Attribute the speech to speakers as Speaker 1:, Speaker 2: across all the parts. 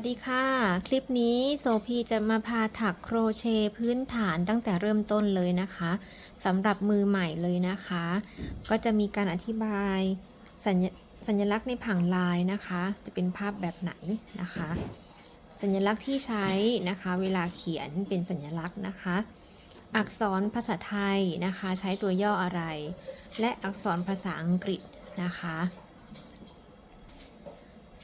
Speaker 1: วัสดีค่ะ คลิปนี้โซพีจะมาพาถักโครเชต์พื้นฐานตั้งแต่เริ่มต้นเลยนะคะสำหรับมือใหม่เลยนะคะ ก็จะมีการอธิบายสัญสัญลักษณ์ในผังลายนะคะ จะเป็นภาพแบบไหนนะคะ สัญลักษณ์ที่ใช้นะคะเวลาเขียนเป็นสัญลักษณ์นะคะ อักษรภาษาไทยนะคะ ใช้ตัวย่ออะไร และอักษรภาษาอังกฤษนะคะ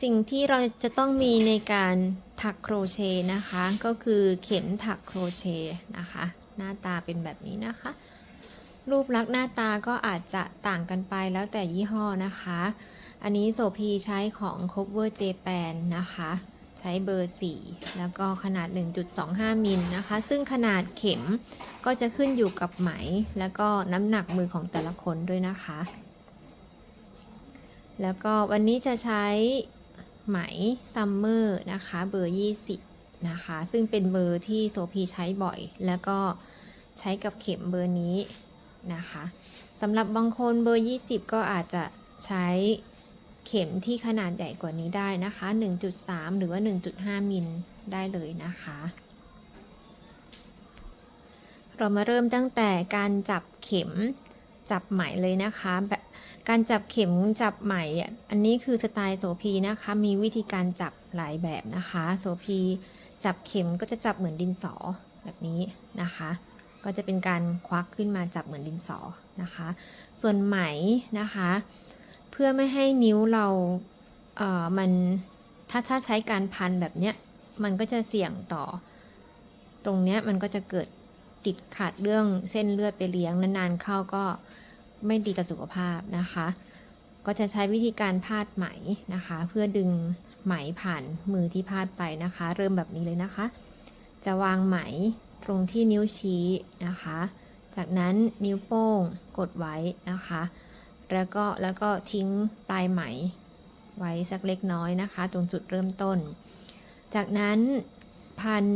Speaker 1: สิ่งที่เราจะต้องมีในการถักโครเชต์นะคะ ก็คือเข็มถักโครเชต์นะคะ หน้าตาเป็นแบบนี้นะคะ รูปลักษณ์หน้าตาก็อาจจะต่างกันไปแล้วแต่ยี่ห้อนะคะ อันนี้โสพีใช้ของ Cover Japan นะคะ ใช้เบอร์ 4 แล้วก็ขนาด 1.25 มิลนะคะ ซึ่งขนาดเข็มก็จะขึ้นอยู่กับไหม แล้วก็น้ำหนักมือของแต่ละคนด้วยนะคะ แล้วก็วันนี้จะใช้ ไหมซัมเมอร์นะคะเบอร์ 20 นะคะ ซึ่งเป็นเบอร์ที่โซพีใช้บ่อย แล้วก็ใช้กับเข็มเบอร์นี้นะคะสำหรับบางคนเบอร์ 20 ก็อาจจะใช้เข็มที่ขนาดใหญ่กว่านี้ได้นะคะ 1.3 หรือว่า 1.5 มิลได้เลยนะคะ เรามาเริ่มตั้งแต่การจับเข็มจับไหมเลยนะคะแบบ การจับเข็มจับไหมอันนี้คือสไตล์โสพีนะคะ มีวิธีการจับหลายแบบนะคะ โสพีจับเข็มก็จะจับเหมือนดินสอแบบนี้นะคะ ก็จะเป็นการควักขึ้นมาจับเหมือนดินสอนะคะ ส่วนไหมนะคะ เพื่อไม่ให้นิ้วเราเอ่อมันถ้าถ้าใช้การพันแบบเนี้ยมันก็จะเสี่ยงต่อ ตรงเนี้ยมันก็จะเกิดติดขัดเรื่องเส้นเลือดไปเลี้ยงนานๆเข้าก็ ไม่ดีต่อสุขภาพนะคะ ก็จะใช้วิธีการพาดไหมนะคะ เพื่อดึงไหมผ่านมือที่พาดไปนะคะ เริ่มแบบนี้เลยนะคะ จะวางไหมตรงที่นิ้วชี้นะคะ จากนั้นนิ้วโป้งกดไว้นะคะ แล้วก็แล้วก็ทิ้งปลายไหมไว้สักเล็กน้อยนะคะ ตรงจุดเริ่มต้น จากนั้นพัน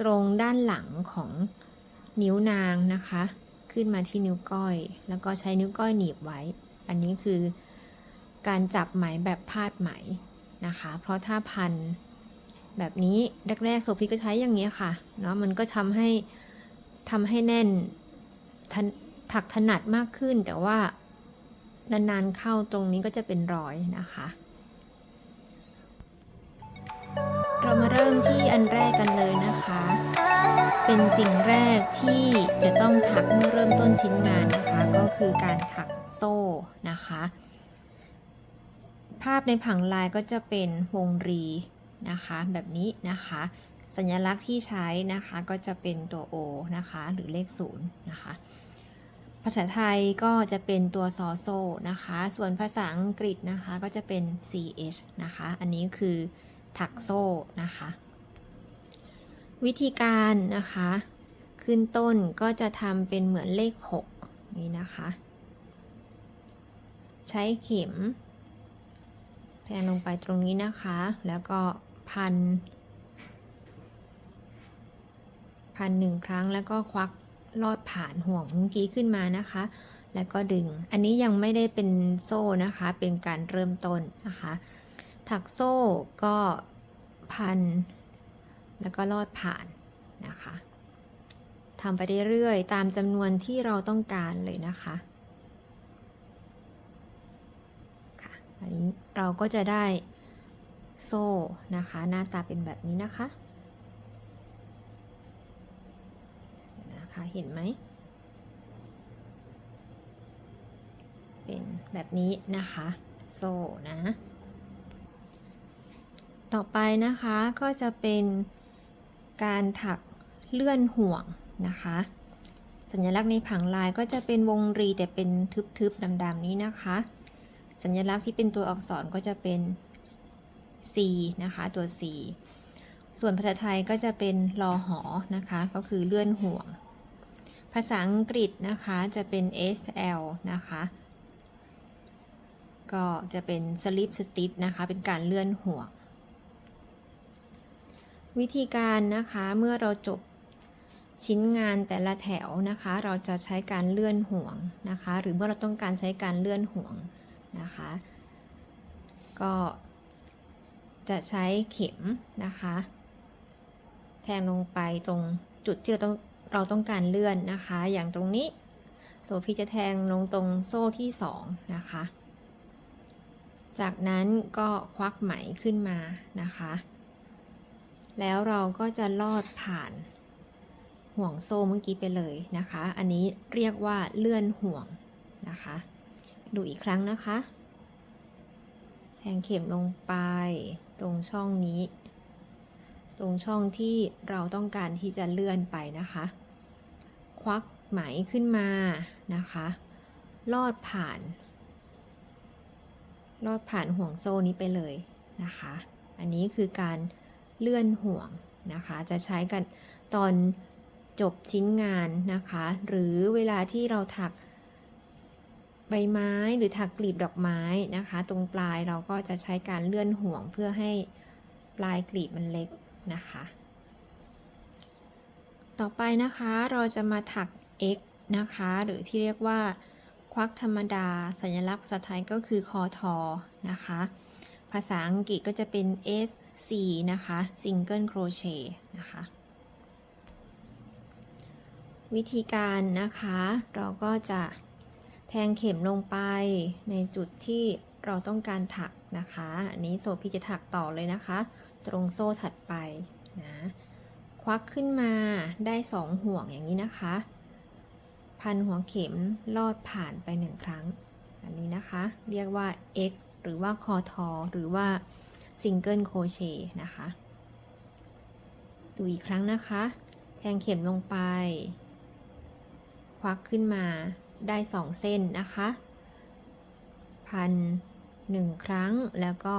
Speaker 1: ตรงด้านหลังของนิ้วนางนะคะ ขึ้นมาที่นิ้วก้อย แล้วก็ใช้นิ้วก้อยหนีบไว้ อันนี้คือการจับไหมแบบพาดไหมนะคะ เพราะถ้าพันแบบนี้แรกๆโซฟีก็ใช้อย่างนี้ยค่ะเนาะมันก็ทำให้ทำให้แน่นถักถนัดมากขึ้น แต่ว่านานๆเข้าตรงนี้ก็จะเป็นรอยนะคะ เรามาเริ่มที่อันแรกกันเลยนะคะ เป็นสิ่งแรกที่จะต้องถักเมื่อเริ่มต้นชิ้นงานนะคะ ก็คือการถักโซ่นะคะ ภาพในผังลายก็จะเป็นวงรีนะคะ แบบนี้นะคะ สัญลักษณ์ที่ใช้นะคะก็จะเป็นตัว O นะคะ หรือเลข0นะคะภาษาไทยก็จะเป็นตัวซอโซนะคะ ส่วนภาษาอังกฤษนะคะก็จะเป็น ch นะคะ อันนี้คือถักโซ่นะคะ วิธีการนะคะ ขึ้นต้นก็จะทำเป็นเหมือนเลข 6 นี่นะคะ ใช้เข็ม แทงลงไปตรงนี้นะคะ แล้วก็พัน พันหนึ่งครั้งแล้วก็ควักลอดผ่านห่วงเมื่อกี้ขึ้นมานะคะ แล้วก็ดึง อันนี้ยังไม่ได้เป็นโซ่นะคะ เป็นการเริ่มต้นนะคะ ถักโซ่ก็พัน แล้วก็ลอดผ่านนะคะทำไปเรื่อยๆตามจำนวนที่เราต้องการเลยนะคะค่ะอันนี้เราก็จะได้โซ่นะคะ หน้าตาเป็นแบบนี้นะคะนะคะเห็นไหมเป็นแบบนี้นะคะ โซ่นะ ต่อไปนะคะก็จะเป็น การถักเลื่อนห่วงนะคะ สัญลักษณ์ในผังลายก็จะเป็นวงรีแต่เป็นทึบๆดำๆนี้นะคะ สัญลักษณ์ที่เป็นตัวอักษรก็จะเป็น C นะคะตัว C ส่วนภาษาไทยก็จะเป็นรอหอนะคะ ก็คือเลื่อนห่วง ภาษาอังกฤษนะคะจะเป็น SL นะคะ ก็จะเป็น slip stitch นะคะ เป็นการเลื่อนห่วง วิธีการนะคะเมื่อเราจบชิ้นงานแต่ละแถวนะคะ เราจะใช้การเลื่อนห่วงนะคะ หรือเมื่อเราต้องการใช้การเลื่อนห่วงนะคะ ก็จะใช้เข็มนะคะ แทงลงไปตรงจุดที่เราต้องเราต้องการเลื่อนนะคะ อย่างตรงนี้โสพีจะแทงลงตรงโซ่ที่สองนะคะ จากนั้นก็ควักไหมขึ้นมานะคะ แล้วเราก็จะลอดผ่านห่วงโซ่เมื่อกี้ไปเลยนะคะ อันนี้เรียกว่าเลื่อนห่วงนะคะ ดูอีกครั้งนะคะ แทงเข็มลงไปตรงช่องนี้ ตรงช่องที่เราต้องการที่จะเลื่อนไปนะคะ ควักไหมขึ้นมานะคะ ลอดผ่าน ลอดผ่านห่วงโซ่นี้ไปเลยนะคะ อันนี้คือการ เลื่อนห่วงนะคะ จะใช้กันตอนจบชิ้นงานนะคะ หรือเวลาที่เราถักใบไม้หรือถักกลีบดอกไม้นะคะ ตรงปลายเราก็จะใช้การเลื่อนห่วงเพื่อให้ปลายกลีบมันเล็กนะคะ ต่อไปนะคะเราจะมาถัก X นะคะ หรือที่เรียกว่าควักธรรมดา สัญลักษณ์ภาษาไทยก็คือคอทอนะคะ ภาษาอังกฤษก็จะเป็น S C นะคะ Single Crochet นะคะ วิธีการนะคะ เราก็จะแทงเข็มลงไปในจุดที่เราต้องการถักนะคะ อันนี้โซพี่จะถักต่อเลยนะคะ ตรงโซ่ถัดไปนะ ควักขึ้นมาได้สองห่วงอย่างนี้นะคะ พันหัวเข็มลอดผ่านไปหนึ่งครั้ง อันนี้นะคะ เรียกว่า X หรือว่าคอทอหรือว่า Single Crochet นะคะ ดูอีกครั้งนะคะ แทงเข็มลงไป ควักขึ้นมาได้สองเส้นนะคะ พันหนึ่งครั้งแล้วก็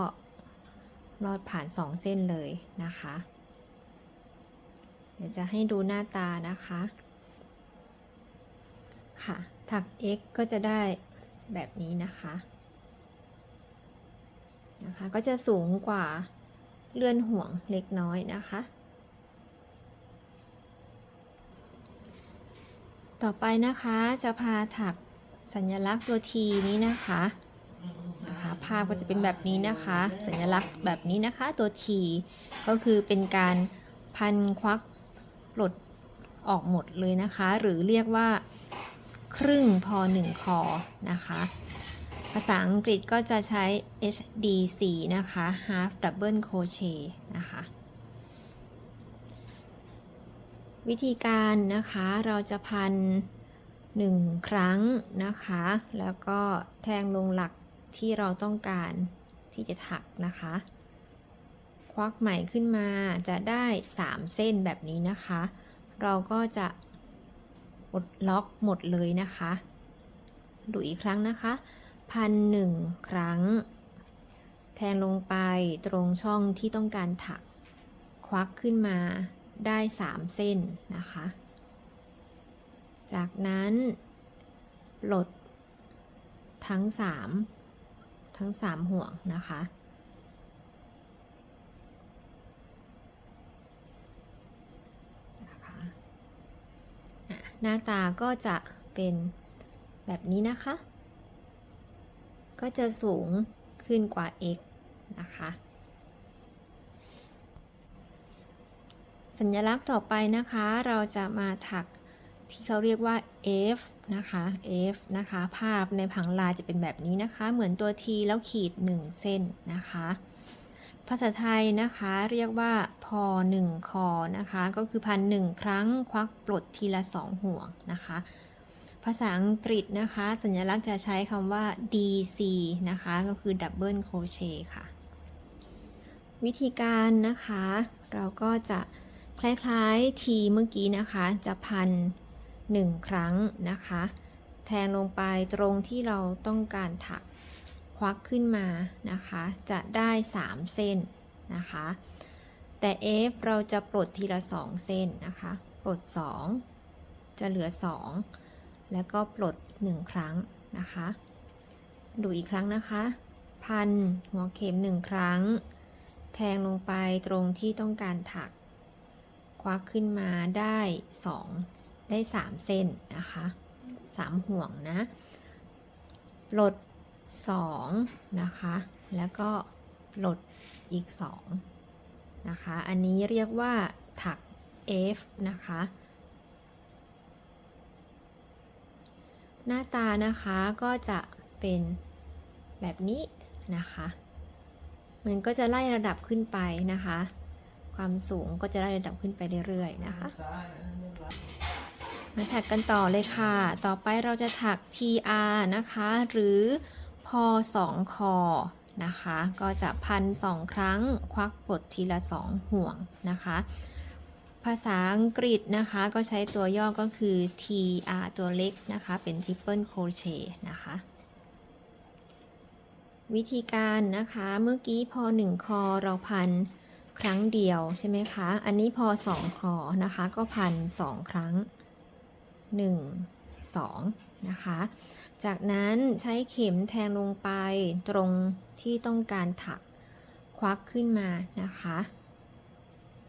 Speaker 1: ลอดผ่านสองเส้นเลยนะคะ เดี๋ยวจะให้ดูหน้าตานะคะ ค่ะ ถัก X ก็จะได้แบบนี้นะคะ นะคะ ก็จะสูงกว่าเลื่อนห่วงเล็กน้อยนะคะ ต่อไปนะคะจะพาถักสัญลักษณ์ตัว T นี้นะคะนะคะภาพก็จะเป็นแบบนี้นะคะ สัญลักษณ์แบบนี้นะคะตัว T ก็คือเป็นการพันควักปลดออกหมดเลยนะคะ หรือเรียกว่าครึ่งพอหนึ่งคอนะคะ ภาษาอังกฤษก็จะใช้ HDC นะคะ half double crochet นะคะ วิธีการนะคะเราจะพันหนึ่งครั้งนะคะ แล้วก็แทงลงหลักที่เราต้องการที่จะถักนะคะ ควักใหม่ขึ้นมาจะได้ 3 เส้นแบบนี้นะคะ เราก็จะกดล็อกหมดเลยนะคะ ดูอีกครั้งนะคะ พันหนึ่งครั้ง แทงลงไปตรงช่องที่ต้องการถัก ควักขึ้นมาได้ 3 เส้นนะคะ จากนั้นปลดทั้ง 3 ทั้ง 3 ห่วงนะคะนะคะอะหน้าตาก็จะเป็นแบบนี้นะคะ ก็จะสูงขึ้นกว่า x นะคะ สัญลักษณ์ต่อไปนะคะเราจะมาถักที่เขาเรียกว่า F นะคะ F นะคะ ภาพในผังลายจะเป็นแบบนี้นะคะ เหมือนตัว T แล้วขีด 1 เส้นนะคะ ภาษาไทยนะคะเรียกว่าพอ1คอนะคะ ก็คือพันหนึ่งครั้งควักปลดทีละ 2 ห่วงนะคะ ภาษาอังกฤษนะคะ สัญลักษณ์จะใช้คำว่า DC นะคะ ก็คือ Double Crochet ค่ะ วิธีการนะคะ เราก็จะคล้ายๆทีเมื่อกี้นะคะ จะพันหนึ่งครั้งนะคะ แทงลงไปตรงที่เราต้องการถักควักขึ้นมานะคะ จะได้ 3 เส้นนะคะ แต่ F เราจะปลดทีละ 2 เส้นนะคะ ปลด 2 จะเหลือ 2 แล้วก็ปลด 1 ครั้งนะคะ ดูอีกครั้งนะคะ พันหัวเข็ม 1 ครั้ง แทงลงไปตรงที่ต้องการถัก ควักขึ้นมาได้ 2 ได้ 3 เส้นนะคะ 3 ห่วงนะ ปลด 2 นะคะ แล้วก็ปลดอีก 2 นะคะ อันนี้เรียกว่าถัก F นะคะ หน้าตานะคะก็จะเป็นแบบนี้นะคะ มันก็จะไล่ระดับขึ้นไปนะคะ ความสูงก็จะไล่ระดับขึ้นไปเรื่อยๆนะคะมาถักกันต่อเลยค่ะ ต่อไปเราจะถัก TR นะคะ หรือพอ2คอนะคะ ก็จะพันสองครั้ง ควักปลดทีละ2ห่วงนะคะ ภาษาอังกฤษนะคะก็ใช้ตัวย่อก็คือ TR ตัวเล็กนะคะเป็น triple crochet นะคะวิธีการนะคะเมื่อกี้พอ 1 คอเราพันครั้งเดียวใช่ไหมคะ อันนี้พอ 2 คอนะคะก็พัน 2 ครั้ง 1 2 นะคะ จากนั้นใช้เข็มแทงลงไปตรงที่ต้องการถักควักขึ้นมานะคะ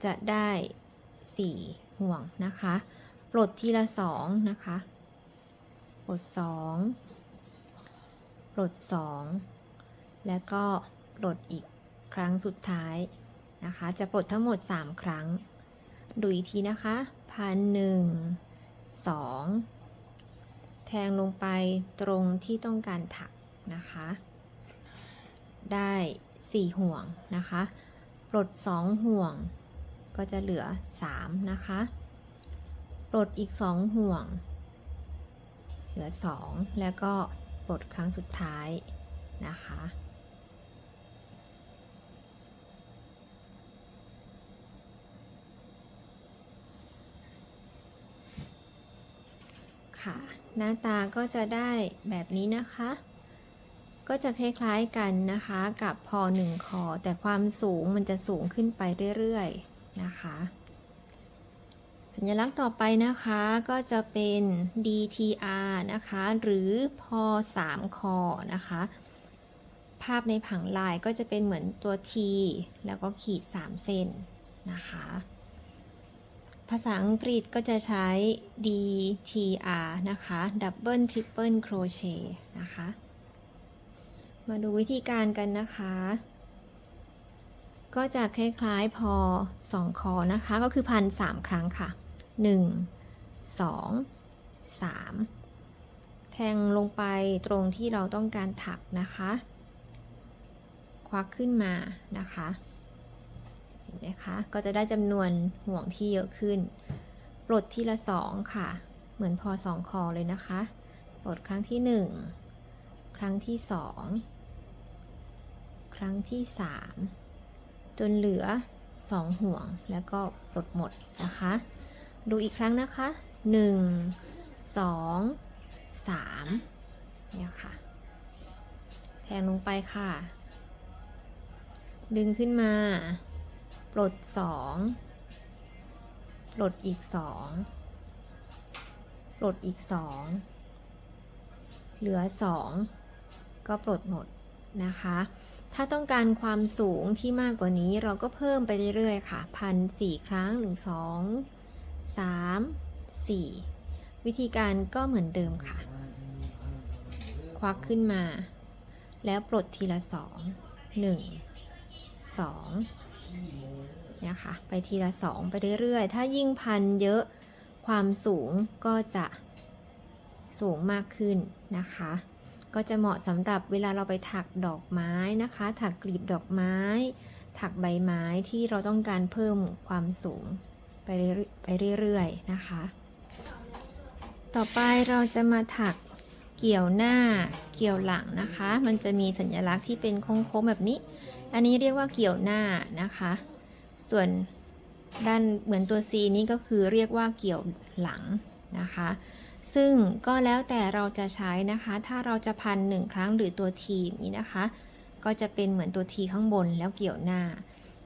Speaker 1: จะได้ 4 ห่วงนะคะปลดทีละ 2 นะคะปลด 2 ปลด 2 แล้วก็ปลดอีกครั้งสุดท้ายนะคะ จะปลดทั้งหมด 3 ครั้ง ดูอีกทีนะคะพันหนึ่งสองแทงลงไปตรงที่ต้องการถักนะคะ ได้ 4 ห่วงนะคะ ปลด 2 ห่วง ก็จะเหลือ 3 นะคะปลดอีก 2 ห่วง เหลือ 2 แล้วก็ปลดครั้งสุดท้ายนะคะ ค่ะ หน้าตาก็จะได้แบบนี้นะคะ ก็จะคล้ายๆกันนะคะกับพอหนึ่งคอ แต่ความสูงมันจะสูงขึ้นไปเรื่อยๆ นะคะ สัญลักษณ์ต่อไปนะคะก็จะเป็น DTR นะคะ หรือพอ3คอนะคะ ภาพในผังลายก็จะเป็นเหมือนตัว T แล้วก็ขีด 3 เส้นนะคะภาษาอังกฤษก็จะใช้ DTR นะคะ Double Triple Crochet นะคะ มาดูวิธีการกันนะคะ ก็จะคล้ายๆพอ 2 คอนะคะ ก็คือพัน3ครั้งค่ะ 1 2 3 แทงลงไปตรงที่เราต้องการถักนะคะ ควักขึ้นมานะคะเห็นไหมคะก็จะได้จำนวนห่วงที่เยอะขึ้น ปลดทีละ 2 ค่ะ เหมือนพอ 2 คอเลยนะคะ ปลดครั้งที่ 1 ครั้งที่ 2 ครั้งที่ 3 นเหลือ 2 ห่วงแล้วก็ปลดหมดนะคะ ดูอีกครั้งนะคะ 1 2 3เนี่ยค่ะ แทงลงไปค่ะ ดึงขึ้นมา ปลด 2 ปลดอีก 2 ปลดอีก 2 เหลือ 2 ก็ปลดหมดนะคะ ถ้าต้องการความสูงที่มากกว่านี้เราก็เพิ่มไปเรื่อยๆค่ะพันสี่ครั้งหนึ่งสองสามสี่วิธีการก็เหมือนเดิมค่ะ ควักขึ้นมา แล้วปลดทีละสองหนึ่งสองเนี่ยค่ะ ไปทีละสองไปเรื่อยๆ ถ้ายิ่งพันเยอะความสูงก็จะสูงมากขึ้นนะคะ ก็จะเหมาะสำหรับเวลาเราไปถักดอกไม้นะคะ ถักกลีบดอกไม้ ถักใบไม้ที่เราต้องการเพิ่มความสูงไปเรื่อยไปเรื่อยๆนะคะ ต่อไปเราจะมาถักเกี่ยวหน้าเกี่ยวหลังนะคะ มันจะมีสัญลักษณ์ที่เป็นโค้งๆแบบนี้ อันนี้เรียกว่าเกี่ยวหน้านะคะ ส่วนด้านเหมือนตัว C นี้ก็คือเรียกว่าเกี่ยวหลังนะคะ ซึ่งก็แล้วแต่เราจะใช้นะคะ ถ้าเราจะพันหนึ่งครั้งหรือตัว T อย่างนี้นะคะ ก็จะเป็นเหมือนตัว T ข้างบนแล้วเกี่ยวหน้า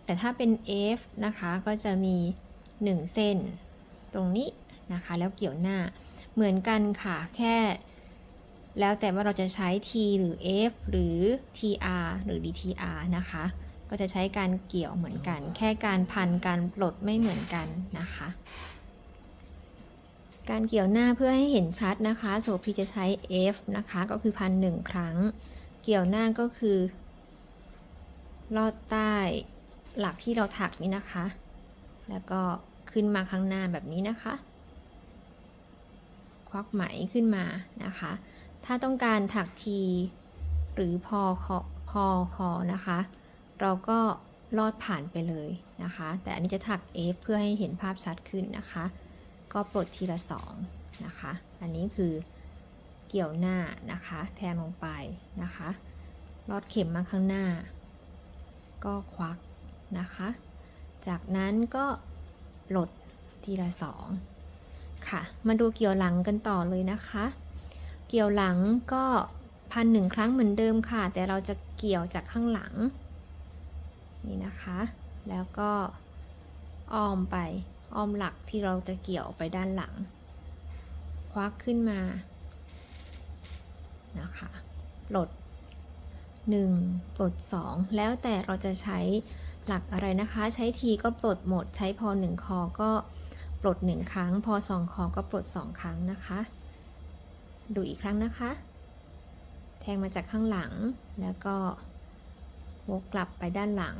Speaker 1: แต่ถ้าเป็น F นะคะก็จะมี 1 เส้น ตรงนี้นะคะ แล้วเกี่ยวหน้า เหมือนกันค่ะแค่ แล้วแต่ว่าเราจะใช้ T หรือ F หรือ TR หรือ DTR นะคะ ก็จะใช้การเกี่ยวเหมือนกัน แค่การพันการปลดไม่เหมือนกันนะคะ การเกี่ยวหน้าเพื่อให้เห็นชัดนะคะโสพีจะใช้ F นะคะ ก็คือพันหนึ่งครั้ง เกี่ยวหน้าก็คือ ลอดใต้หลักที่เราถักนี่นะคะ แล้วก็ขึ้นมาข้างหน้าแบบนี้นะคะ ควักไหมขึ้นมานะคะ ถ้าต้องการถักทีหรือพอคอพอคอนะคะ เราก็ลอดผ่านไปเลยนะคะ แต่อันนี้จะถัก F เพื่อให้เห็นภาพชัดขึ้นนะคะ ก็ปลดทีละสองนะคะ อันนี้คือเกี่ยวหน้านะคะ แทงลงไปนะคะ ลอดเข็มมาข้างหน้า ก็ควักนะคะ จากนั้นก็ปลดทีละสองค่ะ มาดูเกี่ยวหลังกันต่อเลยนะคะ เกี่ยวหลังก็พันหนึ่งครั้งเหมือนเดิมค่ะ แต่เราจะเกี่ยวจากข้างหลัง นี่นะคะ แล้วก็อ้อมไป อ้อมหลักที่เราจะเกี่ยวไปด้านหลัง ควักขึ้นมา นะคะปลด 1ปลด 2 แล้วแต่เราจะใช้หลักอะไรนะคะ ใช้ทีก็ปลดหมด ใช้พอ 1 คอก็ปลด 1 ครั้ง พอ 2 คอก็ปลด 2 ครั้งนะคะ ดูอีกครั้งนะคะ แทงมาจากข้างหลัง แล้วก็วกกลับไปด้านหลัง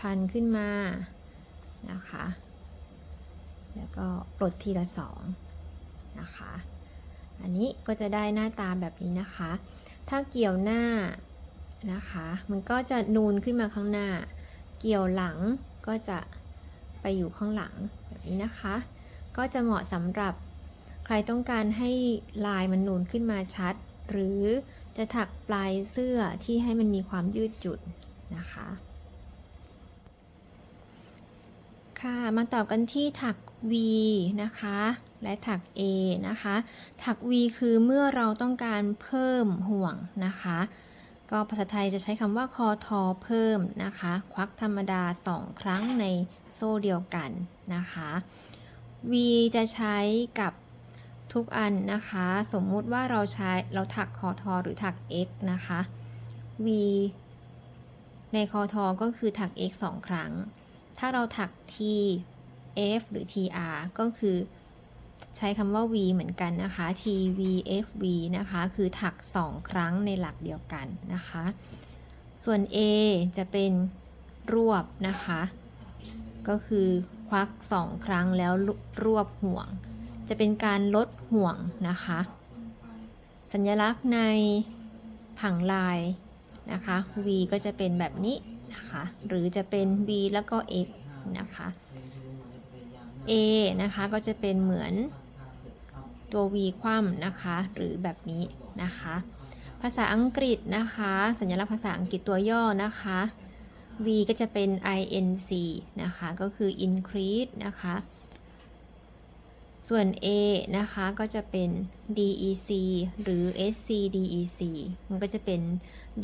Speaker 1: พันขึ้นมา นะคะ แล้วก็ปลดทีละสองนะคะ อันนี้ก็จะได้หน้าตาแบบนี้นะคะ ถ้าเกี่ยวหน้านะคะ มันก็จะนูนขึ้นมาข้างหน้า เกี่ยวหลังก็จะไปอยู่ข้างหลังแบบนี้นะคะ ก็จะเหมาะสำหรับใครต้องการให้ลายมันนูนขึ้นมาชัด หรือจะถักปลายเสื้อที่ให้มันมีความยืดหยุ่นนะคะ ค่ะ มาต่อกันที่ถัก V นะคะ และถัก A นะคะ ถัก V คือเมื่อเราต้องการเพิ่มห่วงนะคะ ก็ภาษาไทยจะใช้คำว่าคอทอเพิ่มนะคะ ควักธรรมดา 2 ครั้งในโซ่เดียวกันนะคะ V จะใช้กับทุกอันนะคะ สมมุติว่าเราใช้เราถักคอทอหรือถัก X นะคะ V ในคอทอก็คือถัก X 2 ครั้ง ถ้าเราถัก T F หรือ TR ก็คือใช้คำว่า V เหมือนกันนะคะ T V F V นะคะ คือถัก 2 ครั้งในหลักเดียวกันนะคะ ส่วน A จะเป็นรวบนะคะ ก็คือควัก 2 ครั้งแล้วรวบห่วง จะเป็นการลดห่วงนะคะ สัญลักษณ์ในผังลายนะคะ V ก็จะเป็นแบบนี้ นะคะ หรือจะเป็น V แล้วก็ X นะคะ A นะคะก็จะเป็นเหมือนตัว V คว่ำนะคะ หรือแบบนี้นะคะ ภาษาอังกฤษนะคะ สัญลักษณ์ภาษาอังกฤษตัวย่อนะคะ V ก็จะเป็น inc นะคะ ก็คือ increase นะคะ ส่วน A นะคะก็จะเป็น dec หรือ scdec มันก็จะเป็น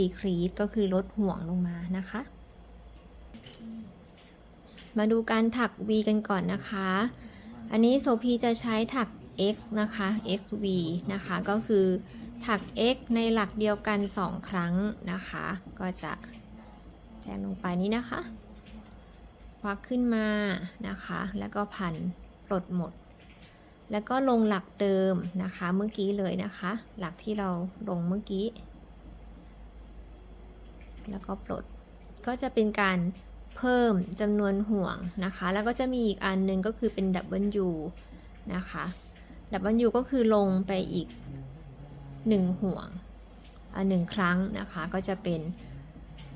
Speaker 1: decrease ก็คือลดห่วงลงมานะคะ มาดูการถัก V กันก่อนนะคะ อันนี้โซพีจะใช้ถัก X นะคะ XV นะคะ ก็คือถัก X ในหลักเดียวกัน 2 ครั้งนะคะ ก็จะแทงลงไปนี้นะคะ ควักขึ้นมานะคะ แล้วก็พันปลดหมด แล้วก็ลงหลักเดิมนะคะเมื่อกี้เลยนะคะ หลักที่เราลงเมื่อกี้ แล้วก็ปลด ก็จะเป็นการ เพิ่มจำนวนห่วงนะคะ แล้วก็จะมีอีกอันหนึงก็คือเป็น W นะคะ W ก็คือลงไปอีก 1 ห่วงอ่าหนึ่งครั้งนะคะ ก็จะเป็น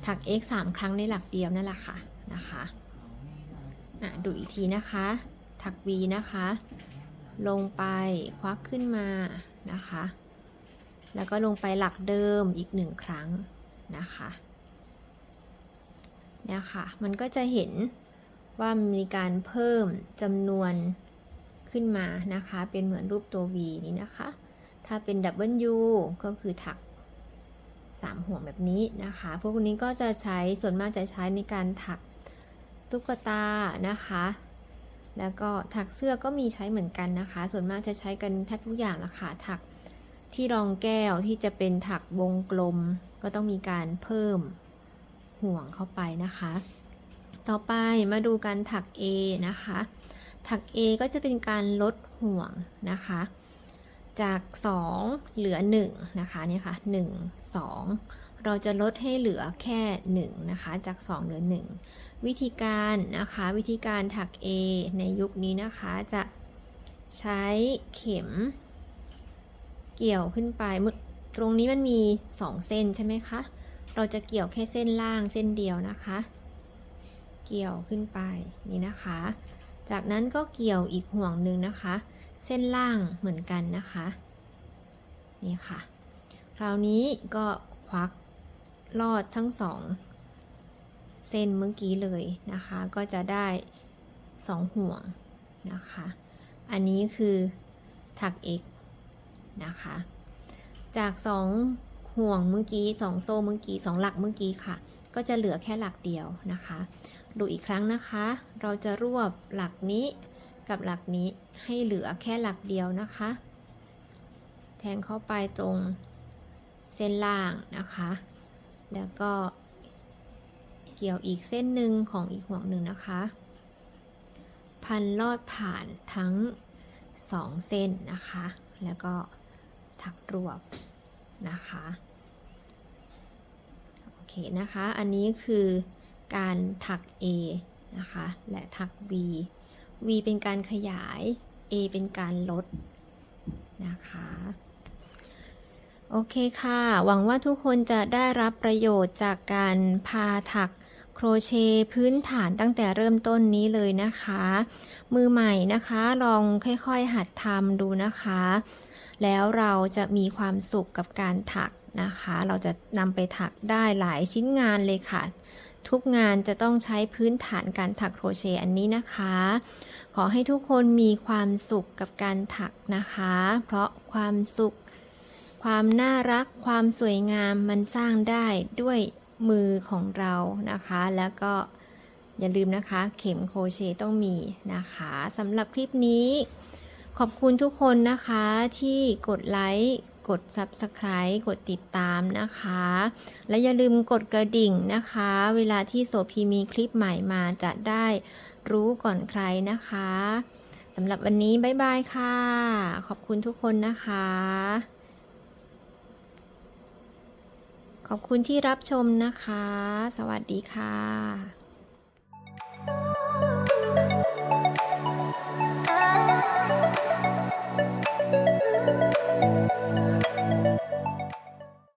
Speaker 1: ถัก x 3 ครั้งในหลักเดียวนั่นแหละค่ะนะคะอะดูอีกทีนะคะ ถัก v นะคะ ลงไปควักขึ้นมานะคะ แล้วก็ลงไปหลักเดิมอีกหนึ่งครั้งนะคะ เนี่ยค่ะ มันก็จะเห็นว่ามีการเพิ่มจำนวนขึ้นมานะคะ เป็นเหมือนรูปตัว V นี้นะคะ ถ้าเป็น W ก็คือถัก 3 ห่วงแบบนี้นะคะ พวกนี้ก็จะใช้ส่วนมากจะใช้ในการถักตุ๊กตานะคะ แล้วก็ถักเสื้อก็มีใช้เหมือนกันนะคะ ส่วนมากจะใช้กันแทบทุกอย่างละค่ะ ถักที่รองแก้วที่จะเป็นถักวงกลมก็ต้องมีการเพิ่ม ห่วงเข้าไปนะคะ ต่อไปมาดูการถัก A นะคะ ถัก A ก็จะเป็นการลดห่วงนะคะ จาก 2 เหลือ 1 นะคะเนี่ยค่ะ 1 2 เราจะลดให้เหลือแค่ 1 นะคะ จาก 2 เหลือ 1 วิธีการนะคะวิธีการถัก A ในยุคนี้นะคะจะใช้เข็มเกี่ยวขึ้นไปตรงนี้มันมี 2 เส้นใช่ไหมคะ เราจะเกี่ยวแค่เส้นล่างเส้นเดียวนะคะ เกี่ยวขึ้นไปนี่นะคะ จากนั้นก็เกี่ยวอีกห่วงหนึ่งนะคะ เส้นล่างเหมือนกันนะคะ นี่ค่ะ คราวนี้ก็ควักลอดทั้งสองเส้นเมื่อกี้เลยนะคะ ก็จะได้สองห่วงนะคะ อันนี้คือถัก x นะคะ จากสอง ห่วงเมื่อกี้สองโซ่เมื่อกี้สองหลักเมื่อกี้ค่ะ ก็จะเหลือแค่หลักเดียวนะคะ ดูอีกครั้งนะคะ เราจะรวบหลักนี้กับหลักนี้ให้เหลือแค่หลักเดียวนะคะ แทงเข้าไปตรงเส้นล่างนะคะ แล้วก็เกี่ยวอีกเส้นหนึ่งของอีกห่วงหนึ่งนะคะ พันลอดผ่านทั้งสองเส้นนะคะ แล้วก็ถักรวบนะคะ นะคะ อันนี้คือการถัก A นะคะ และถัก V V เป็นการขยาย A เป็นการลดนะคะโอเคค่ะ หวังว่าทุกคนจะได้รับประโยชน์จากการพาถักโครเชต์พื้นฐานตั้งแต่เริ่มต้นนี้เลยนะคะ มือใหม่นะคะลองค่อยๆหัดทำดูนะคะ แล้วเราจะมีความสุขกับการถัก นะคะ เราจะนำไปถักได้หลายชิ้นงานเลยค่ะ ทุกงานจะต้องใช้พื้นฐานการถักโครเชต์อันนี้นะคะ ขอให้ทุกคนมีความสุขกับการถักนะคะ เพราะความสุข ความน่ารัก ความสวยงามมันสร้างได้ด้วยมือของเรานะคะ แล้วก็อย่าลืมนะคะ เข็มโครเชต์ต้องมีนะคะสำหรับคลิปนี้ ขอบคุณทุกคนนะคะที่กดไลค์ กด Subscribe กดติดตามนะคะ และอย่าลืมกดกระดิ่งนะคะ เวลาที่โสพีมีคลิปใหม่มาจะได้รู้ก่อนใครนะคะสำหรับวันนี้บ๊ายบายค่ะ ขอบคุณทุกคนนะคะ ขอบคุณที่รับชมนะคะ สวัสดีค่ะ